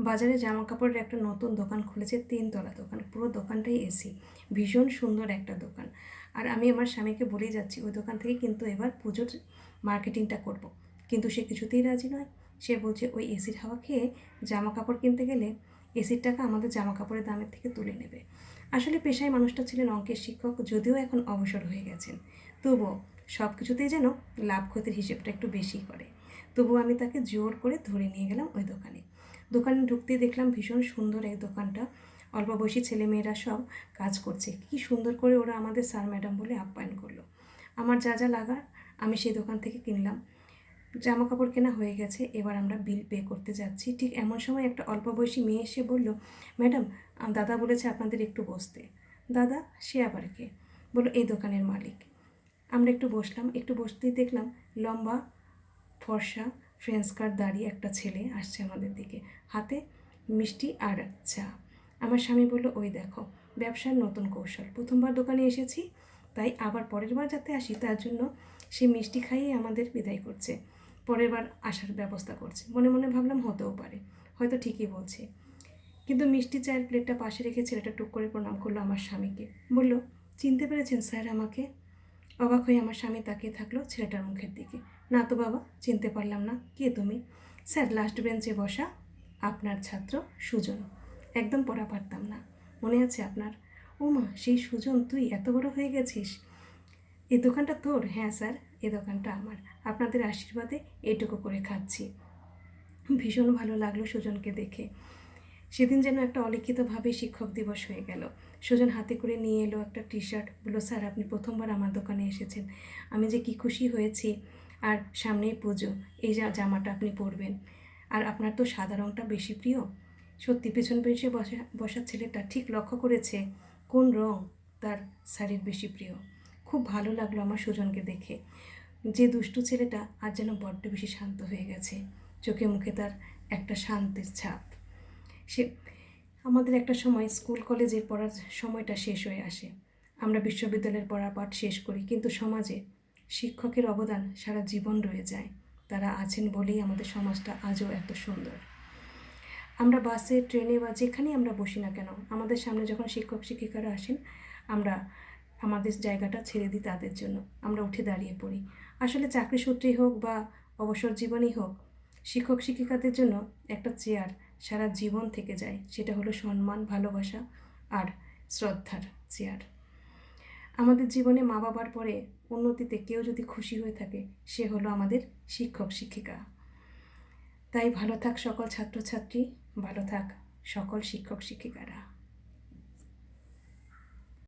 বাজারে জামা কাপড়ের একটা নতুন দোকান খুলেছে, তিনতলা দোকান, পুরো দোকানটাই এসি। ভীষণ সুন্দর একটা দোকান। আর আমি আমার স্বামীকে বলেই যাচ্ছি, ওই দোকান থেকে কিন্তু এবার পুজোর মার্কেটিংটা করব। কিন্তু সে কিছুতেই রাজি নয়। সে বলছে, ওই এসির হাওয়া খেয়ে জামা কাপড় কিনতে গেলে এসির টাকা আমাদের জামা কাপড়ের দামের থেকে তুলে নেবে। আসলে পেশায় মানুষটা ছিলেন অঙ্কের শিক্ষক, যদিও এখন অবসর হয়ে গেছেন। তবুও সব কিছুতেই যেন লাভ ক্ষতির হিসেবটা একটু বেশি করে। তবুও আমি তাকে জোর করে ধরে নিয়ে গেলাম ওই দোকানে। দোকানে ঢুকতে দেখলাম ভীষণ সুন্দর এই দোকানটা। অল্প বয়সী ছেলেমেয়েরা সব কাজ করছে। কি সুন্দর করে ওরা আমাদের স্যার ম্যাডাম বলে আপ্যায়ন করল। আমার যা যা লাগার আমি সেই দোকান থেকে কিনলাম। জামা কাপড় কেনা হয়ে গেছে, এবার আমরা বিল পে করতে যাচ্ছি। ঠিক এমন সময় একটা অল্প বয়সী মেয়ে এসে বলল, ম্যাডাম দাদা বলেছে আপনাদের একটু বসতে। দাদা? সে আবার কে? বলল, এই দোকানের মালিক। আমরা একটু বসলাম, একটু বসতেই দেখলাম লম্বা ফর্সা ফ্রেঞ্চ কার দাঁড়িয়ে একটা ছেলে আসছে আমাদের দিকে। হাতে মিষ্টি আর চা। আমার স্বামী বলল, ওই দেখো, ব্যবসার নতুন কৌশল। প্রথমবার দোকানে এসেছি, তাই আবার পরের বার যাতে আসি, তার জন্য সে মিষ্টি খাইয়ে আমাদের বিদায় করছে। পরের বার আসার ব্যবস্থা করছে। মনে মনে ভাবলাম, হতেও পারে। হয়তো ঠিকই বলছে। কিন্তু মিষ্টি চায়ের প্লেটটা পাশে রেখে ছেলেটা টুক করে প্রণাম করল আমার স্বামীকে। বলল, চিনতে পেরেছেন স্যার আমাকে? অবাক হয়ে আমার স্বামী তাকিয়ে থাকল ছেলেটার মুখের দিকে। না তো বাবা, চিনতে পারলাম না। কে তুমি? স্যার, লাস্ট বেঞ্চে বসা আপনার ছাত্র সুজন। একদম পড়া পারতাম না। মনে আছে আপনার? ও মা, সেই সুজন, তুই এত বড় হয়ে গেছিস? এই দোকানটা তোর? হ্যাঁ স্যার, এ দোকানটা আমার। আপনাদের আশীর্বাদে এটুকু করে খাচ্ছি। ভীষণ ভালো লাগল সুজনকে দেখে। সেদিন যেন একটা অলিখিতভাবে শিক্ষক দিবস হয়ে গেল। সুজন হাতে করে নিয়ে এলো একটা টি শার্ট বলল, স্যার, আপনি প্রথমবার আমার দোকানে এসেছেন। আমি যে কি খুশি হয়েছি। আর সামনেই পুজো। এই যা জামাটা আপনি পরবেন। আর আপনার তো সাদা রঙটা বেশি প্রিয়। সত্যি, পেছন পেছনে বসা বসা ছেলেটা ঠিক লক্ষ্য করেছে কোন রং তার শাড়ির বেশি প্রিয়। খুব ভালো লাগল আমার সুজনকে দেখে। যে দুষ্টু ছেলেটা আজ যেন বড্ড বেশি শান্ত হয়ে গেছে। চোখে মুখে তার একটা শান্তির ছাপ। সে, আমাদের একটা সময় স্কুল, কলেজের পড়ার সময়টা শেষ হয়ে আসে। আমরা বিশ্ববিদ্যালয়ের পড়া পাঠ শেষ করি, কিন্তু সমাজে শিক্ষকের অবদান সারা জীবন রয়ে যায়। তারা আছেন বলেই আমাদের সমাজটা আজও এত সুন্দর। আমরা বাসে, ট্রেনে বা যেখানেই আমরা বসি না কেন, আমাদের সামনে যখন শিক্ষক, শিক্ষিকারা আসেন, আমরা আমাদের জায়গাটা ছেড়ে দিই তাদের জন্য। আমরা উঠে দাঁড়িয়ে পড়ি। আসলে চাকরি সূত্রেই হোক বা অবসর জীবনেই হোক, শিক্ষক, শিক্ষিকাদের জন্য একটা চেয়ার সারা জীবন থেকে যায়। সেটা হলো সম্মান, ভালোবাসা আর শ্রদ্ধার চেয়ার। আমাদের জীবনে মা বাবার পরে উন্নতিতে কেউ যদি খুশি হয়ে থাকে, সে হলো আমাদের শিক্ষক, শিক্ষিকা। তাই ভালো থাক সকল ছাত্রছাত্রী, ভালো থাক সকল শিক্ষক, শিক্ষিকারা।